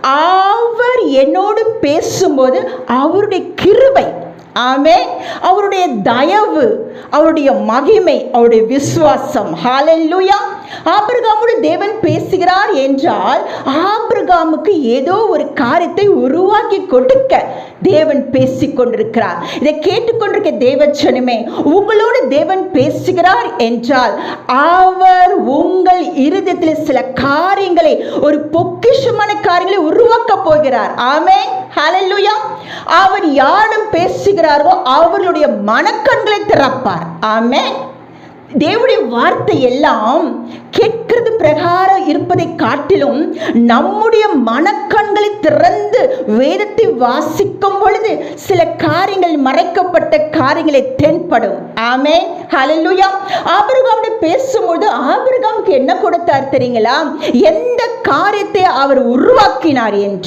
அவர் என்னோடு பேசும்போது அவருடைய கிருபை ஆமே அவருடைய தயவு அவருடைய மகிமை அவருடைய விசுவாசம். ஹalleluya ஆபிரகாமோடு தேவன் பேசுகிறார் என்றால் ஆபிரகாமுக்கு ஏதோ ஒரு காரியத்தை உருவாக்கி கொடுக்க தேவன் பேசிக் கொண்டிருக்கிறார். இதை கேட்டுக்கொண்டிருக்க தேவச்சனுமே உங்களோடு தேவன் பேசுகிறார் என்றால் அவர் உங்கள் இருதயத்தில் ஒரு பொக்கிஷமான காரியங்களை உருவாக்க போகிறார். ஆமே ஹலல்லுயா அவர் யாரும் பேசுகிறாரோ அவர்களுடைய மனக்கண்களை திறப்பார். ஆமே தேவனுடைய வார்த்தை எல்லாம் கேட்கிறது பிரகாரம் இருப்பதை காட்டிலும் நம்முடைய மனக்கண்களை திறந்து வேதத்தை வாசிக்கும் பொழுது சில காரியங்கள் மறைக்கப்பட்ட காரியங்களை தென்படும். ஆமே ஹலலுயா ஆபிரகாமோட பேசும்போது ஆபிரகாமுக்கு என்ன கொடுத்தார் தெரியுங்களா? எந்த காரியத்தை அவர் உருவாக்கினார் என்று